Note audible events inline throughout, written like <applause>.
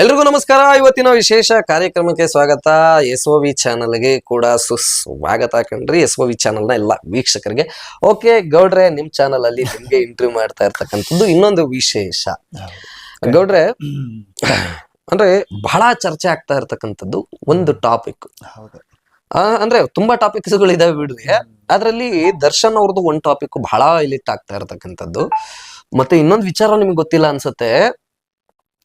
ಎಲ್ರಿಗೂ ನಮಸ್ಕಾರ. ಇವತ್ತಿನ ವಿಶೇಷ ಕಾರ್ಯಕ್ರಮಕ್ಕೆ ಸ್ವಾಗತ. ಎಸ್ ಒ ವಿ ಚಾನಲ್ಗೆ ಕೂಡ ಸುಸ್ವಾಗತ ಕಣ್ರಿ. ಎಸ್ ಒ ವಿ ಚಾನಲ್ನ ಎಲ್ಲ ವೀಕ್ಷಕರಿಗೆ. ಓಕೆ ಗೌಡ್ರೆ ನಿಮ್ ಚಾನಲ್ ಅಲ್ಲಿ ನಿಮ್ಗೆ ಇಂಟರ್ವ್ಯೂ ಮಾಡ್ತಾ ಇರ್ತಕ್ಕಂಥದ್ದು ಇನ್ನೊಂದು ವಿಶೇಷ. ಗೌಡ್ರೆ ಅಂದ್ರೆ ಬಹಳ ಚರ್ಚೆ ಆಗ್ತಾ ಇರ್ತಕ್ಕಂಥದ್ದು ಒಂದು ಟಾಪಿಕ್ ಅಂದ್ರೆ ತುಂಬಾ ಟಾಪಿಕ್ಸ್ಗಳು ಇದಾವೆ ಬಿಡ್ರಿ ಅದ್ರಲ್ಲಿ ದರ್ಶನ್ ಅವ್ರದ್ದು ಒಂದು ಟಾಪಿಕ್ ಬಹಳ ಇಲಿಟ್ ಆಗ್ತಾ ಇರ್ತಕ್ಕಂಥದ್ದು. ಮತ್ತೆ ಇನ್ನೊಂದು ವಿಚಾರ ನಿಮ್ಗೆ ಗೊತ್ತಿಲ್ಲ ಅನ್ಸುತ್ತೆ.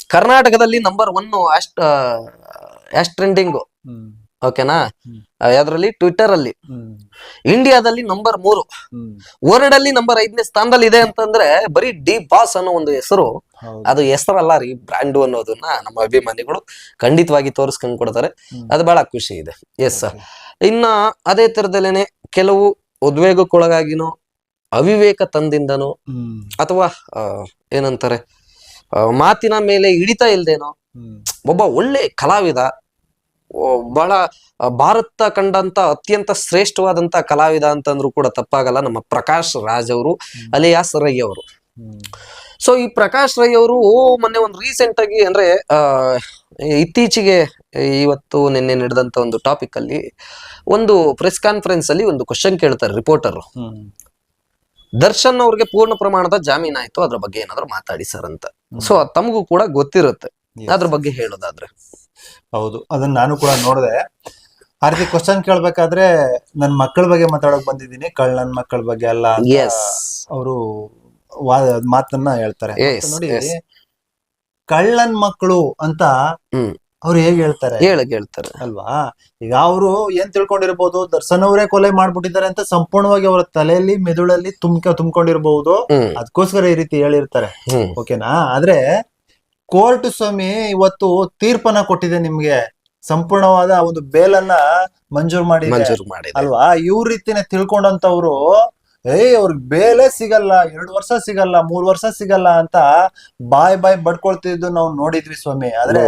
ಕರ್ನಾಟಕದಲ್ಲಿ ನಂಬರ್ ಒನ್ ಅಷ್ಟ್ ಅಷ್ಟ್ ಟ್ರೆಂಡಿಂಗ್ ಓಕೆನಾ. ಯಾವ್ದ್ರಲ್ಲಿ? ಟ್ವಿಟರ್ ಅಲ್ಲಿ. ಇಂಡಿಯಾದಲ್ಲಿ ನಂಬರ್ ಮೂರು. ವರ್ಲ್ಡ್ ಅಲ್ಲಿ ನಂಬರ್ ಐದನೇ ಸ್ಥಾನದಲ್ಲಿ ಇದೆ ಅಂತಂದ್ರೆ ಬರೀ ಡಿ ಬಾಸ್ ಅನ್ನೋ ಒಂದು ಹೆಸರು. ಅದು ಹೆಸರಲ್ಲ ರೀ ಬ್ರ್ಯಾಂಡು ಅನ್ನೋದನ್ನ ನಮ್ಮ ಅಭಿಮಾನಿಗಳು ಖಂಡಿತವಾಗಿ ತೋರಿಸ್ಕೊಂಡ್ ಕೊಡ್ತಾರೆ. ಅದು ಬಹಳ ಖುಷಿ ಇದೆ. ಎಸ್ ಇನ್ನ ಅದೇ ತರದಲ್ಲೇನೆ ಕೆಲವು ಉದ್ವೇಗಕ್ಕೊಳಗಾಗಿನೋ ಅವಿವೇಕ ತಂದಿಂದನೋ ಅಥವಾ ಏನಂತಾರೆ? ಮಾತಿನ ಮೇಲೆ ಹಿಡಿತ ಇಲ್ದೇನೋ ಒಬ್ಬ ಒಳ್ಳೆ ಕಲಾವಿದ ಬಹಳ ಭಾರತ ಕಂಡಂತ ಅತ್ಯಂತ ಶ್ರೇಷ್ಠವಾದಂತ ಕಲಾವಿದ ಅಂತಂದ್ರು ಕೂಡ ತಪ್ಪಾಗಲ್ಲ. ನಮ್ಮ ಪ್ರಕಾಶ್ ರಾಜ್ ಅವರು ಅಲಿಯಾಸ್ ರೈ ಅವರು. ಸೊ ಈ ಪ್ರಕಾಶ್ ರೈ ಅವರು ಮೊನ್ನೆ ಒಂದು ರೀಸೆಂಟ್ ಆಗಿ ಅಂದ್ರೆ ಇತ್ತೀಚೆಗೆ ಇವತ್ತು ನಿನ್ನೆ ನಡೆದಂತ ಒಂದು ಟಾಪಿಕ್ ಅಲ್ಲಿ ಒಂದು ಪ್ರೆಸ್ ಕಾನ್ಫರೆನ್ಸ್ ಅಲ್ಲಿ ಒಂದು ಕ್ವಶನ್ ಕೇಳ್ತಾರೆ ರಿಪೋರ್ಟರ್ ದರ್ಶನ್ ಅವ್ರಿಗೆ ಪೂರ್ಣ ಪ್ರಮಾಣದ ಜಾಮೀನ್ ಆಯ್ತು. ಅದ್ರ ಬಗ್ಗೆ ಏನಾದ್ರು ಮಾತಾಡಿ ಸರ್ ಅಂತ. ಸೊ ತಮಗೂ ಕೂಡ ಗೊತ್ತಿರುತ್ತೆ. ಅದ್ರ ಬಗ್ಗೆ ಹೇಳೋದಾದ್ರೆ. ಹೌದು ಅದನ್ನ ನಾನು ಕೂಡ ನೋಡಿದೆ. ಆ ರೀತಿ ಕ್ವಶನ್ ಕೇಳ್ಬೇಕಾದ್ರೆ ನನ್ ಮಕ್ಕಳ ಬಗ್ಗೆ ಮಾತಾಡಕ್ ಬಂದಿದ್ದೀನಿ. ಕಳ್ ನನ್ ಮಕ್ಕಳ ಬಗ್ಗೆ ಅಲ್ಲ ಅವರು ಮಾತನ್ನ ಹೇಳ್ತಾರೆ. ನೋಡಿ. ಕಳ್ಳನ್ ಮಕ್ಕಳು ಅಂತ ಹ್ಮ್. ಅವ್ರು ಹೇಗೆ ಹೇಳ್ತಾರೆ? ಹೇಳಕ್ ಹೇಳ್ತಾರೆ ಅಲ್ವಾ? ಈಗ ಅವರು ಏನ್ ತಿಳ್ಕೊಂಡಿರ್ಬೋದು ದರ್ಶನ್ ಅವರೇ ಕೊಲೆ ಮಾಡ್ಬಿಟ್ಟಿದ್ದಾರೆ ಅಂತ ಸಂಪೂರ್ಣವಾಗಿ ಅವರ ತಲೆಯಲ್ಲಿ ಮೆದುಳಲ್ಲಿ ತುಂಬ್ಕ ತುಂಬ್ಕೊಂಡಿರ್ಬಹುದು ಅದಕ್ಕೋಸ್ಕರ ಈ ರೀತಿ ಹೇಳಿರ್ತಾರೆ. ಓಕೆನಾ? ಆದ್ರೆ ಕೋರ್ಟ್ ಸ್ವಾಮಿ ಇವತ್ತು ತೀರ್ಪನ್ನ ಕೊಟ್ಟಿದೆ ನಿಮ್ಗೆ. ಸಂಪೂರ್ಣವಾದ ಒಂದು ಬೇಲನ್ನ ಮಂಜೂರ್ ಮಾಡಿ ಮಂಜೂರು ಮಾಡಿ ಅಲ್ವಾ? ಇವ್ರ ರೀತಿನೇ ತಿಳ್ಕೊಂಡಂತವ್ರು ಏಯ್ ಅವ್ರಿಗೆ ಬೇಲೆ ಸಿಗಲ್ಲ ಎರಡು ವರ್ಷ ಸಿಗಲ್ಲ ಮೂರ್ ವರ್ಷ ಸಿಗಲ್ಲ ಅಂತ ಬಾಯ್ ಬಾಯ್ ಬಡ್ಕೊಳ್ತಿದ್ದು ನಾವು ನೋಡಿದ್ವಿ ಸ್ವಾಮಿ ಆದ್ರೆ.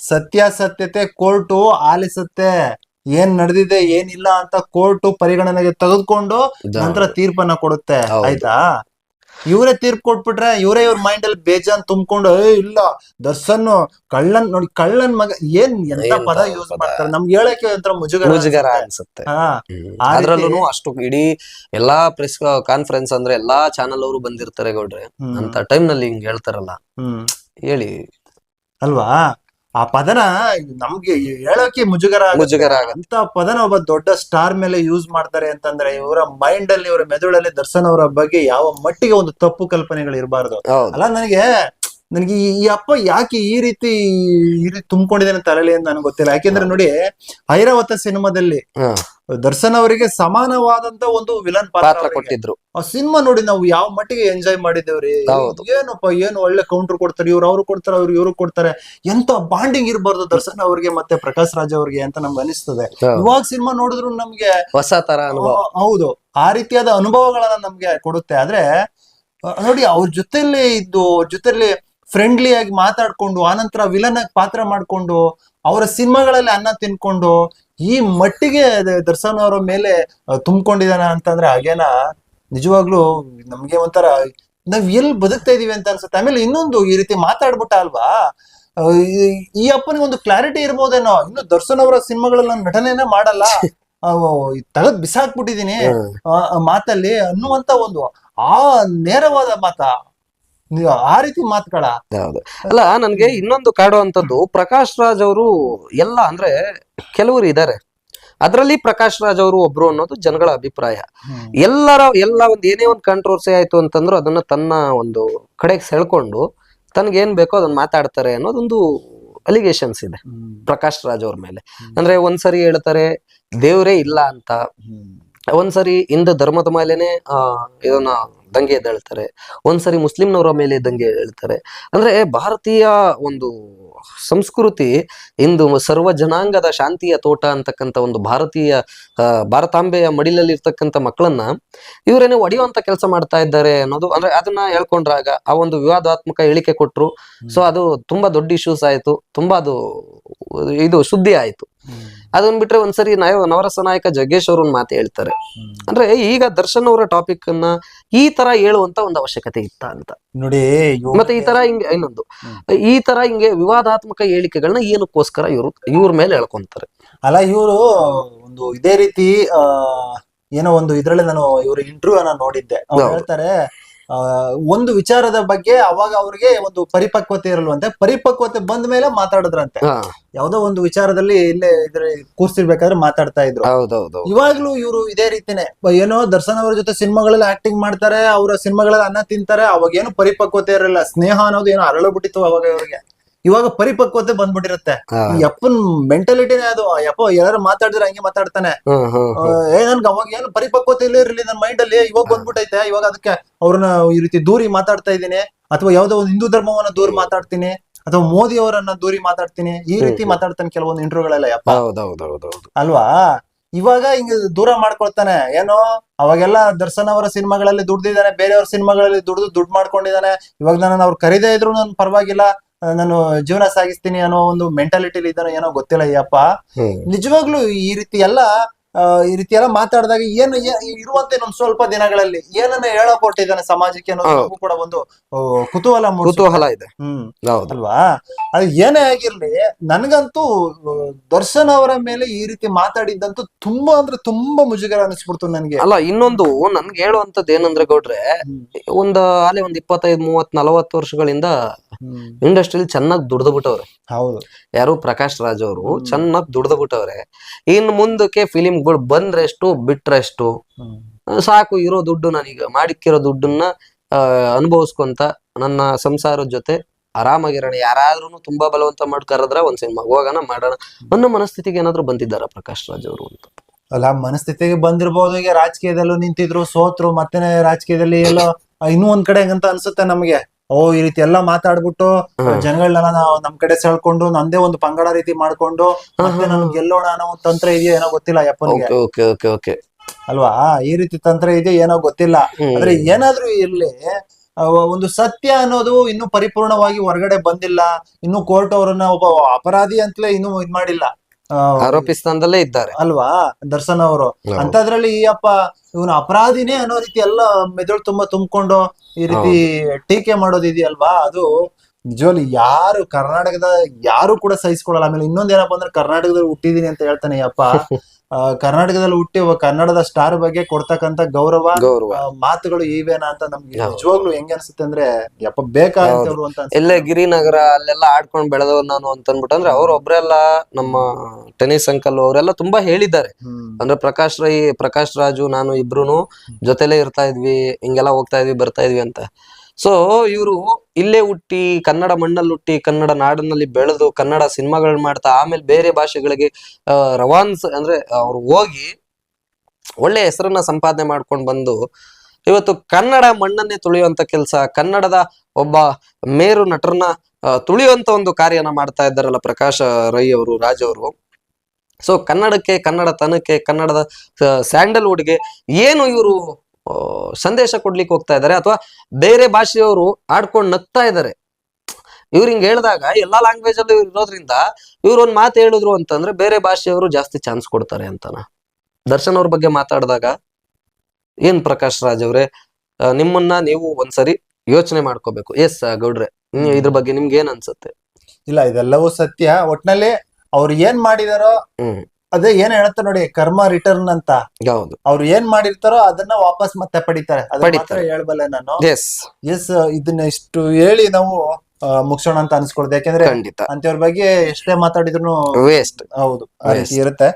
ಸತ್ಯಾಸತ್ಯತೆ ಕೋರ್ಟು ಆಲಿಸುತ್ತೆ ಏನ್ ನಡೆದಿದೆ ಏನಿಲ್ಲ ಅಂತ ಕೋರ್ಟು ಪರಿಗಣನೆಗೆ ತೆಗೆದುಕೊಂಡು ನಂತರ ತೀರ್ಪನ್ನ ಕೊಡುತ್ತೆ. ಆಯ್ತಾ ಇವರೇ ತೀರ್ಪು ಕೊಟ್ಬಿಟ್ರೆ ಇವರೇ ಇವ್ರ ಮೈಂಡ್ ಅಲ್ಲಿ ಬೇಜಾನ್ ತುಂಬಿಕೊಂಡು ಏ ಇಲ್ಲ ದರ್ಶನ್ ಕಳ್ಳನ್ ನೋಡಿ ಕಳ್ಳನ್ ಮಗ ಏನ್ ಎಂತ ಪದ ಯೂಸ್ ಮಾಡ್ತಾರೆ? ನಮ್ಗೆ ಹೇಳಕ್ಕೆ ಒಂಥರ ಮುಜುಗರ ಮುಜುಗರ ಅನ್ಸುತ್ತೆ. ಅದ್ರಲ್ಲೂ ಅಷ್ಟು ಇಡೀ ಎಲ್ಲಾ ಪ್ರೆಸ್ ಕಾನ್ಫರೆನ್ಸ್ ಅಂದ್ರೆ ಎಲ್ಲಾ ಚಾನಲ್ ಅವರು ಬಂದಿರ್ತಾರೆ ಗೌಡ್ರೆ. ಅಂತ ಟೈಮ್ನಲ್ಲಿ ಹಿಂಗ್ ಹೇಳ್ತಾರಲ್ಲ. ಹ್ಮ್. ಹೇಳಿ. ಅಲ್ವಾ? ಆ ಪದನ ನಮ್ಗೆ ಹೇಳೋಕೆ ಮುಜುಗರ. ಮುಜುಗರ ಅಂತ ಪದನ ಒಬ್ಬ ದೊಡ್ಡ ಸ್ಟಾರ್ ಮೇಲೆ ಯೂಸ್ ಮಾಡ್ತಾರೆ ಅಂತಂದ್ರೆ ಇವರ ಮೈಂಡ್ ಅಲ್ಲಿ ಇವರ ಮೆದುಳಲ್ಲಿ ದರ್ಶನ್ ಅವರ ಬಗ್ಗೆ ಯಾವ ಮಟ್ಟಿಗೆ ಒಂದು ತಪ್ಪು ಕಲ್ಪನೆಗಳು ಇರಬಾರ್ದು. ಅಲ್ಲ ನನಗೆ ನನಗೆ ಈ ಅಪ್ಪ ಯಾಕೆ ಈ ರೀತಿ ಈ ರೀತಿ ತುಂಬಿಕೊಂಡಿದ್ದೇನೆ ತಲೆಯಲ್ಲಿ ಅಂತ ನನಗೆ ಗೊತ್ತಿಲ್ಲ. ಯಾಕೆಂದ್ರೆ ನೋಡಿ ಐರಾವತ ಸಿನಿಮಾದಲ್ಲಿ ದರ್ಶನ್ ಅವರಿಗೆ ಸಮಾನವಾದಂತ ಒಂದು ವಿಲನ್ ಪಾತ್ರ ಕೊಟ್ಟಿದ್ರು. ಆ ಸಿನಿಮಾ ನೋಡಿ ನಾವು ಯಾವ ಮಟ್ಟಿಗೆ ಎಂಜಾಯ್ ಮಾಡಿದ್ದೇವ್ರಿ? ಹೌದು. ಏನಪ್ಪ ಏನು ಒಳ್ಳೆ ಕೌಂಟರ್ ಕೊಡ್ತಾರೆ? ಇವ್ರು ಅವ್ರು ಕೊಡ್ತಾರೆ ಅವ್ರು ಇವ್ರು ಕೊಡ್ತಾರೆ. ಎಂತ ಬಾಂಡಿಂಗ್ ಇರಬಾರ್ದು ದರ್ಶನ್ ಅವರಿಗೆ ಮತ್ತೆ ಪ್ರಕಾಶ್ ರಾಜ್ ಅವ್ರಿಗೆ ಅಂತ ನಮ್ಗೆ ಅನಿಸ್ತದೆ. ಇವಾಗ ಸಿನಿಮಾ ನೋಡಿದ್ರು ನಮ್ಗೆ ಹೊಸ ತರ ಅನುಭವ. ಹೌದು. ಆ ರೀತಿಯಾದ ಅನುಭವಗಳನ್ನ ನಮ್ಗೆ ಕೊಡುತ್ತೆ. ಆದ್ರೆ ನೋಡಿ ಅವ್ರ ಜೊತೆಲಿ ಇದ್ದು ಜೊತೆಲಿ ಫ್ರೆಂಡ್ಲಿ ಆಗಿ ಮಾತಾಡ್ಕೊಂಡು ಆನಂತರ ವಿಲನ್ ಆಗಿ ಪಾತ್ರ ಮಾಡ್ಕೊಂಡು ಅವರ ಸಿನಿಮಾಗಳಲ್ಲಿ ಅನ್ನ ತಿನ್ಕೊಂಡು ಈ ಮಟ್ಟಿಗೆ ದರ್ಶನ್ ಅವರ ಮೇಲೆ ತುಂಬಿಕೊಂಡಿದ್ದಾನ ಅಂತಂದ್ರೆ ಹಾಗೇನ? ನಿಜವಾಗ್ಲೂ ನಮ್ಗೆ ಒಂಥರ ನಾವ್ ಎಲ್ಲಿ ಬದುಕ್ತಾ ಇದೀವಿ ಅಂತ ಅನ್ಸುತ್ತೆ. ಆಮೇಲೆ ಇನ್ನೊಂದು ಈ ರೀತಿ ಮಾತಾಡ್ಬಿಟ್ಟ ಅಲ್ವಾ? ಈ- ಅಪ್ಪನಿಗೆ ಒಂದು ಕ್ಲಾರಿಟಿ ಇರ್ಬೋದೇನೋ. ಇನ್ನು ದರ್ಶನ್ ಅವರ ಸಿನಿಮಾಗಳಲ್ಲಿ ನಾನು ನಟನೆನೇ ಮಾಡಲ್ಲ. <laughs> ತಗದ್ ಬಿಸಾಕ್ಬಿಟ್ಟಿದೀನಿ ಮಾತಲ್ಲಿ ಅನ್ನುವಂತ ಒಂದು ಆ ನೇರವಾದ ಮಾತ ನೀವು ಆ ರೀತಿ ಮಾತುಗಳ ಹೌದು. ಅಲ್ಲ ನನ್ಗೆ ಇನ್ನೊಂದು ಕಾಡುವಂತದ್ದು ಪ್ರಕಾಶ್ ರಾಜ್ ಅವರು ಎಲ್ಲ ಅಂದ್ರೆ ಕೆಲವರು ಇದ್ದಾರೆ ಅದರಲ್ಲಿ ಪ್ರಕಾಶ್ ರಾಜ್ ಅವರು ಒಬ್ರು ಅನ್ನೋದು ಜನಗಳ ಅಭಿಪ್ರಾಯ. ಎಲ್ಲರ ಎಲ್ಲ ಒಂದ್ ಏನೇ ಒಂದು ಕಂಟ್ರೋವರ್ಸಿ ಆಯ್ತು ಅಂತಂದ್ರು ಅದನ್ನ ತನ್ನ ಒಂದು ಕಡೆಗೆ ಸೆಳ್ಕೊಂಡು ತನ್ಗೇನ್ ಬೇಕೋ ಅದನ್ನ ಮಾತಾಡ್ತಾರೆ ಅನ್ನೋದೊಂದು ಅಲಿಗೇಷನ್ಸ್ ಇದೆ. ಪ್ರಕಾಶ್ ರಾಜ್ ಅವ್ರ ಮೇಲೆ. ಅಂದ್ರೆ ಒಂದ್ಸರಿ ಹೇಳ್ತಾರೆ ದೇವ್ರೇ ಇಲ್ಲ ಅಂತ. ಒಂದ್ಸರಿ ಹಿಂದೂ ಧರ್ಮದ ಮೇಲೆನೆ ಆ ಇದನ್ನ ದಂಗೆ ಎದ್ದೇಳ್ತಾರೆ. ಒಂದ್ಸರಿ ಮುಸ್ಲಿಂನವರ ಮೇಲೆ ದಂಗೆ ಹೇಳ್ತಾರೆ ಅಂದ್ರೆ ಭಾರತೀಯ ಒಂದು ಸಂಸ್ಕೃತಿ ಇಂದು ಸರ್ವ ಜನಾಂಗದ ಶಾಂತಿಯ ತೋಟ ಅಂತಕ್ಕಂಥ ಒಂದು ಭಾರತೀಯ ಭಾರತಾಂಬೆಯ ಮಡಿಲಲ್ಲಿ ಇರ್ತಕ್ಕಂಥ ಮಕ್ಕಳನ್ನ ಇವರೇನೆ ಒಡೆಯುವಂತ ಕೆಲಸ ಮಾಡ್ತಾ ಇದ್ದಾರೆ ಅನ್ನೋದು ಅಂದ್ರೆ ಅದನ್ನ ಹೇಳ್ಕೊಂಡ್ರಾಗ ಆ ಒಂದು ವಿವಾದಾತ್ಮಕ ಹೇಳಿಕೆ ಕೊಟ್ರು. ಸೊ ಅದು ತುಂಬಾ ದೊಡ್ಡ ಇಶ್ಯೂಸ್ ಆಯ್ತು. ತುಂಬಾ ಅದು ಇದು ಸುದ್ದಿ ಆಯ್ತು. ಅದನ್ನ ಬಿಟ್ರೆ ಒಂದ್ಸರಿ ನಾಯ ನವರಸ ನಾಯಕ ಜಗ್ಗೇಶ್ ಅವರು ಒಂದು ಮಾತು ಹೇಳ್ತಾರೆ. ಅಂದ್ರೆ ಈಗ ದರ್ಶನ್ ಅವರ ಟಾಪಿಕ್ ಅನ್ನ ಈ ತರ ಹೇಳುವಂತ ಒಂದು ಅವಶ್ಯಕತೆ ಇತ್ತ ಅಂತ. ನೋಡಿ ಮತ್ತೆ ಈ ತರ ಹಿಂಗೆ ಇನ್ನೊಂದು. ಈ ತರ ಹಿಂಗೆ ವಿವಾದಾತ್ಮಕ ಹೇಳಿಕೆಗಳನ್ನ ಏನಕ್ಕೋಸ್ಕರ ಇವರು ಇವ್ರ ಮೇಲೆ ಹೇಳ್ಕೊಂತಾರೆ ಅಲ್ಲ ಇವರು ಒಂದು ಇದೇ ರೀತಿ ಏನೋ ಒಂದು ಇದ್ರಲ್ಲಿ ನಾನು ಇವ್ರ ಇಂಟರ್ವ್ಯೂ ನೋಡಿದ್ದೆ. ಹೇಳ್ತಾರೆ ಒಂದು ವಿಚಾರದ ಬಗ್ಗೆ ಅವಾಗ ಅವ್ರಿಗೆ ಒಂದು ಪರಿಪಕ್ವತೆ ಇರಲ್ವಂತೆ. ಪರಿಪಕ್ವತೆ ಬಂದ ಮೇಲೆ ಮಾತಾಡಿದ್ರಂತೆ. ಯಾವ್ದೋ ಒಂದು ವಿಚಾರದಲ್ಲಿ ಇಲ್ಲೇ ಇದ್ರೆ ಕೂರ್ಸಿರ್ಬೇಕಾದ್ರೆ ಮಾತಾಡ್ತಾ ಇದ್ರು. ಹೌದೌದು. ಇವಾಗ್ಲೂ ಇವರು ಇದೇ ರೀತಿನೇ. ಏನೋ ದರ್ಶನ್ ಅವರ ಜೊತೆ ಸಿನಿಮಾಗಳಲ್ಲಿ ಆಕ್ಟಿಂಗ್ ಮಾಡ್ತಾರೆ ಅವರ ಸಿನಿಮಾಗಳಲ್ಲಿ ಅನ್ನ ತಿಂತಾರೆ ಅವಾಗ ಏನು ಪರಿಪಕ್ವತೆ ಇರಲ್ಲ ಸ್ನೇಹ ಅನ್ನೋದು ಏನೋ ಅರಳು ಬಿಟ್ಟಿತ್ತು ಅವಾಗ ಇವ್ರಿಗೆ. ಇವಾಗ ಪರಿಪಕ್ವತೆ ಬಂದ್ಬಿಟ್ಟಿರುತ್ತೆ. ಯಪ್ಪನ್ ಮೆಂಟಾಲಿಟಿನೇ ಅದು. ಯಪ್ಪ ಯಾರು ಮಾತಾಡಿದ್ರೆ ಹಂಗೆ ಮಾತಾಡ್ತಾನೆ. ಏ ನನ್ಗೆ ಅವಾಗ ಏನು ಪರಿಪಕ್ವತೆ ಇಲ್ಲ ಇರ್ಲಿ ನನ್ನ ಮೈಂಡ್ ಅಲ್ಲಿ ಇವಾಗ ಬಂದ್ಬಿಟ್ಟೈತೆ ಇವಾಗ ಅದಕ್ಕೆ ಅವ್ರನ್ನ ಈ ರೀತಿ ದೂರಿ ಮಾತಾಡ್ತಾ ಇದ್ದೀನಿ. ಅಥವಾ ಯಾವ್ದೋ ಒಂದು ಹಿಂದೂ ಧರ್ಮವನ್ನ ದೂರಿ ಮಾತಾಡ್ತೀನಿ. ಅಥವಾ ಮೋದಿ ಅವರನ್ನ ದೂರಿ ಮಾತಾಡ್ತೀನಿ. ಈ ರೀತಿ. ಮಾತಾಡ್ತಾನೆ ಕೆಲವೊಂದು ಇಂಟರ್ವ್ಯೂಗಳೆಲ್ಲ ಯಪ್ಪ. ಅಲ್ವಾ? ಇವಾಗ ಹಿಂಗ ದೂರ ಮಾಡ್ಕೊಳ್ತಾನೆ. ಏನೋ ಅವಾಗೆಲ್ಲ ದರ್ಶನ್ ಅವರ ಸಿನಿಮಾಗಳಲ್ಲಿ ದುಡ್ದಿದ್ದಾನೆ. ಬೇರೆಯವ್ರ ಸಿನಿಮಾಗಳಲ್ಲಿ ದುಡ್ದು ದುಡ್ಡು ಮಾಡ್ಕೊಂಡಿದ್ದಾನೆ. ಇವಾಗ ನಾನು ಅವ್ರು ಕರೀದೇ ಇದ್ರು ನನ್ ಪರವಾಗಿಲ್ಲ. ನಾನು ಜೀವನ ಸಾಗಿಸ್ತೀನಿ ಅನ್ನೋ ಒಂದು ಮೆಂಟಾಲಿಟಿಲಿ ಇದ್ದಾನೋ ಏನೋ ಗೊತ್ತಿಲ್ಲ ಅಯ್ಯಪ್ಪ ಅಪ್ಪ. ನಿಜವಾಗ್ಲೂ ಈ ರೀತಿ ಎಲ್ಲ ಈ ರೀತಿ ಎಲ್ಲ ಮಾತಾಡಿದಾಗ ಏನು ಇರುವಂತೆ ನಮ್ ಸ್ವಲ್ಪ ದಿನಗಳಲ್ಲಿ ಏನನ್ನ ಹೇಳಕೊಟ್ಟಿದ್ದಾನೆ ಸಮಾಜಕ್ಕೆ ಅನ್ನೋದು ಕೂಡ ಒಂದು ಕುತೂಹಲ. ಕುತೂಹಲ ಇದೆ. ಹ್ಮ್. ಅಲ್ವಾ? ಅದು ಏನೇ ಆಗಿರ್ಲಿ ನನ್ಗಂತೂ ದರ್ಶನ್ ಅವರ ಮೇಲೆ ಈ ರೀತಿ ಮಾತಾಡಿದ್ದಂತೂ ತುಂಬಾ ಅಂದ್ರೆ ತುಂಬಾ ಮುಜುಗರ ಅನಿಸ್ಬಿಡ್ತು ನನ್ಗೆ. ಅಲ್ಲ ಇನ್ನೊಂದು ನನ್ಗೆ ಹೇಳುವಂತದ್ದು ಏನಂದ್ರೆ ಗೌಡ್ರೆ ಒಂದ್ ಅಲ್ಲಿ ಒಂದ್ ಇಪ್ಪತ್ತೈದು ಮೂವತ್ ನಲವತ್ತು ವರ್ಷಗಳಿಂದ. ಇಂಡಸ್ಟ್ರಿಲಿ ಚೆನ್ನಾಗಿ ದುಡ್ದು ಬಿಟ್ಟವ್ರೆ ಹೌದು. ಯಾರು ಪ್ರಕಾಶ್ ರಾಜ್ ಅವರು. ಚೆನ್ನಾಗಿ ದುಡ್ದು ಬಿಟ್ಟವ್ರೆ ಇನ್ ಮುಂದಕ್ಕೆ ಫಿಲಿಮ್ಗಳು ಬಂದ್ರೆಷ್ಟು ಬಿಟ್ರೆಷ್ಟು. ಸಾಕು ಇರೋ ದುಡ್ಡು ನಾನೀಗ ಮಾಡಿಕ್ಕಿರೋ ದುಡ್ಡನ್ನ ಅನುಭವಿಸ್ಕೊಂತ ನನ್ನ ಸಂಸಾರದ ಜೊತೆ ಆರಾಮಾಗಿರೋಣ ಯಾರಾದ್ರೂ ತುಂಬಾ ಬಲವಂತ ಮಾಡಿ ಕರೆದ್ರೆ ಒಂದ್ ಸಿನಿಮಾ ಹೋಗೋಣ ಮಾಡೋಣ ಅನ್ನೋ ಮನಸ್ಥಿತಿಗೆ ಏನಾದ್ರು ಬಂದಿದ್ದಾರ ಪ್ರಕಾಶ್ ರಾಜ್ ಅವರು ಅಂತ? ಅಲ್ಲ ಮನಸ್ಥಿತಿಗೆ ಬಂದಿರ್ಬೋದು. ಈಗ ರಾಜಕೀಯದಲ್ಲೂ ನಿಂತಿದ್ರು ಸೋತ್ರು ಮತ್ತೆ ರಾಜಕೀಯದಲ್ಲಿ ಎಲ್ಲೋ ಇನ್ನೂ ಒಂದ್ ಕಡೆ ಹೆಂಗಂತ ಅನ್ಸುತ್ತೆ ನಮ್ಗೆ. ಓ ಈ ರೀತಿ ಎಲ್ಲಾ ಮಾತಾಡ್ಬಿಟ್ಟು. ಜನಗಳನ್ನೆಲ್ಲ ನಾವು ನಮ್ ಕಡೆ ಸೆಳ್ಕೊಂಡು ನಂದೇ ಒಂದು ಪಂಗಡ ರೀತಿ ಮಾಡ್ಕೊಂಡು ಮತ್ತೆ ನಾನು ಗೆಲ್ಲೋಣ ಅನ್ನೋ ಒಂದು ತಂತ್ರ ಇದೆಯೋ ಏನೋ ಗೊತ್ತಿಲ್ಲ ಯಪ್ಪನಿಗೆ. ಓಕೆ ಓಕೆ ಅಲ್ವಾ? ಈ ರೀತಿ ತಂತ್ರ ಇದೆಯೋ ಏನೋ ಗೊತ್ತಿಲ್ಲ. ಆದ್ರೆ ಏನಾದ್ರೂ ಇರ್ಲಿ ಒಂದು ಸತ್ಯ ಅನ್ನೋದು ಇನ್ನು ಪರಿಪೂರ್ಣವಾಗಿ ಹೊರಗಡೆ ಬಂದಿಲ್ಲ. ಇನ್ನು ಕೋರ್ಟ್ ಅವರನ್ನ ಒಬ್ಬ ಅಪರಾಧಿ ಅಂತಲೇ ಇನ್ನು ಇದ್ ಮಾಡಿಲ್ಲ. ಆರೋಪಿ ಸ್ಥಾನದಲ್ಲೇ ಇದ್ದಾರೆ. ಅಲ್ವಾ? ದರ್ಶನ್ ಅವರು. ಅಂತದ್ರಲ್ಲಿ ಈ ಅಪ್ಪ ಇವನು ಅಪರಾಧಿನೇ ಅನ್ನೋ ರೀತಿ ಎಲ್ಲ ಮೆದುಳು ತುಂಬಾ ತುಂಬಿಕೊಂಡು ಈ ರೀತಿ ಟೀಕೆ ಮಾಡೋದಿದೆಯಲ್ವಾ ಅದು ನಿಜವಲ್ಲಿ ಯಾರು ಕರ್ನಾಟಕದ ಯಾರು ಕೂಡ ಸಹಿಸ್ಕೊಳಲ್ಲ ಆಮೇಲೆ ಇನ್ನೊಂದ್ ಏನಪ್ಪಾ ಅಂದ್ರೆ ಕರ್ನಾಟಕದಲ್ಲಿ ಹುಟ್ಟಿದೀನಿ ಅಂತ ಹೇಳ್ತಾನೆ ಈ ಅಪ್ಪ. <laughs> ಕರ್ನಾಟಕದಲ್ಲಿ ಹುಟ್ಟಿ ಕನ್ನಡದ ಸ್ಟಾರ್ ಬಗ್ಗೆ ಕೊಡ್ತಕ್ಕಂತ ಗೌರವ ಗೌರವ. ಮಾತುಗಳು ಇವೇನಾ ಅಂತ ನಮ್ಗೆ ನಿಜವಾಗ್ಲು ಹೆಂಗ ಅನ್ಸುತ್ತೆ ಅಂದ್ರೆ ಯಪ್ಪ ಬೇಕಾಗಿದ್ದವ್ರು ಅಂತ ಅನ್ಸುತ್ತೆ. ಎಲ್ಲೇ ಗಿರಿನಗರ ಅಲ್ಲೆಲ್ಲ ಆಡ್ಕೊಂಡ್ ಬೆಳೆದವ್ ನಾನು ಅಂತ ಅನ್ಬಿಟ್ಟು ಅಂದ್ರೆ ಅವ್ರ ಒಬ್ರೆಲ್ಲ ನಮ್ಮ ಟೆನಿಸ್ ಅಂಕಲ್ ಅವರೆಲ್ಲ ತುಂಬಾ ಹೇಳಿದ್ದಾರೆ. ಹ್ಮ್. ಅಂದ್ರೆ ಪ್ರಕಾಶ್ ರೈ ಪ್ರಕಾಶ್ ರಾಜು ನಾನು ಇಬ್ರು ಜೊತೆಲೇ ಇರ್ತಾ ಇದ್ವಿ ಹಿಂಗೆಲ್ಲ ಹೋಗ್ತಾ ಇದ್ವಿ ಬರ್ತಾ ಇದ್ವಿ ಅಂತ. ಸೊ ಇವರು ಇಲ್ಲೇ ಹುಟ್ಟಿ, ಕನ್ನಡ ಮಣ್ಣಲ್ಲಿ ಹುಟ್ಟಿ, ಕನ್ನಡ ನಾಡಿನಲ್ಲಿ ಬೆಳೆದು, ಕನ್ನಡ ಸಿನಿಮಾಗಳನ್ನ ಮಾಡ್ತಾ, ಆಮೇಲೆ ಬೇರೆ ಭಾಷೆಗಳಿಗೆ ರವಾನ್ಸ್ ಅಂದ್ರೆ ಅವ್ರು ಹೋಗಿ ಒಳ್ಳೆ ಹೆಸರನ್ನ ಸಂಪಾದನೆ ಮಾಡ್ಕೊಂಡು ಬಂದು, ಇವತ್ತು ಕನ್ನಡ ಮಣ್ಣನ್ನೇ ತುಳಿಯುವಂತ ಕೆಲಸ, ಕನ್ನಡದ ಒಬ್ಬ ಮೇರು ನಟರನ್ನ ತುಳಿಯುವಂತ ಒಂದು ಕಾರ್ಯನ ಮಾಡ್ತಾ ಇದ್ದಾರಲ್ಲ ಪ್ರಕಾಶ್ ರೈ ಅವರು, ರಾಜ ಅವರು. ಸೊ ಕನ್ನಡಕ್ಕೆ, ಕನ್ನಡ ತನಕ್ಕೆ, ಕನ್ನಡದ ಸ್ಯಾಂಡಲ್ವುಡ್ಗೆ ಏನು ಇವರು ಸಂದೇಶ ಕೊಡ್ಲಿಕ್ಕೆ ಹೋಗ್ತಾ ಇದ್ದಾರೆ ಅಥವಾ ಬೇರೆ ಭಾಷೆಯವರು ಆಡ್ಕೊಂಡು ನಗ್ತಾ ಇದ್ದಾರೆ. ಇವ್ರು ಹಿಂಗ್ ಹೇಳಿದಾಗ ಎಲ್ಲಾ ಲ್ಯಾಂಗ್ವೇಜ್ ಅಲ್ಲಿ ಇರೋದ್ರಿಂದ ಇವ್ರು ಒಂದ್ ಮಾತು ಹೇಳಿದ್ರು ಅಂತಂದ್ರೆ ಬೇರೆ ಭಾಷೆಯವರು ಜಾಸ್ತಿ ಚಾನ್ಸ್ ಕೊಡ್ತಾರೆ ಅಂತನ. ದರ್ಶನ್ ಅವ್ರ ಬಗ್ಗೆ ಮಾತಾಡಿದಾಗ ಏನ್ ಪ್ರಕಾಶ್ ರಾಜ್ ಅವ್ರೆ ನಿಮ್ಮನ್ನ ನೀವು ಒಂದ್ಸರಿ ಯೋಚನೆ ಮಾಡ್ಕೋಬೇಕು. ಎಸ್ ಗೌಡ್ರೆ ಇದ್ರ ಬಗ್ಗೆ ನಿಮ್ಗೆ ಏನ್ ಅನ್ಸುತ್ತೆ? ಇಲ್ಲ ಇದೆಲ್ಲವೂ ಸತ್ಯ. ಒಟ್ನಲ್ಲಿ ಅವ್ರು ಏನ್ ಮಾಡಿದಾರೋ ಹ್ಮ್. ಅದೇ ಏನ್ ಹೇಳ್ತಾರೆ ನೋಡಿ ಕರ್ಮ ರಿಟರ್ನ್ ಅಂತ. ಹೌದು. ಅವ್ರು ಏನ್ ಮಾಡಿರ್ತಾರೋ ಅದನ್ನ ವಾಪಸ್ ಮತ್ತೆ ಪಡಿತಾರೆ. ಪಡಿತಾರೆ. ಹೇಳ್ಬಲ್ಲೆ ನಾನು. ಎಸ್ ಎಸ್ ಇದನ್ನ ಇಷ್ಟು ಹೇಳಿ ನಾವು ಮುಗಿಸೋಣ ಮುಗ್ಸೋಣ ಅಂತ ಅನ್ಸ್ಕೊಳ್ದು. ಯಾಕಂದ್ರೆ ಖಂಡಿತ. ಅಂತವ್ರ ಬಗ್ಗೆ ಎಷ್ಟೇ ಮಾತಾಡಿದ್ರು ವೇಸ್ಟ್ ಹೌದು ಆ ರೀತಿ ಇರುತ್ತೆ.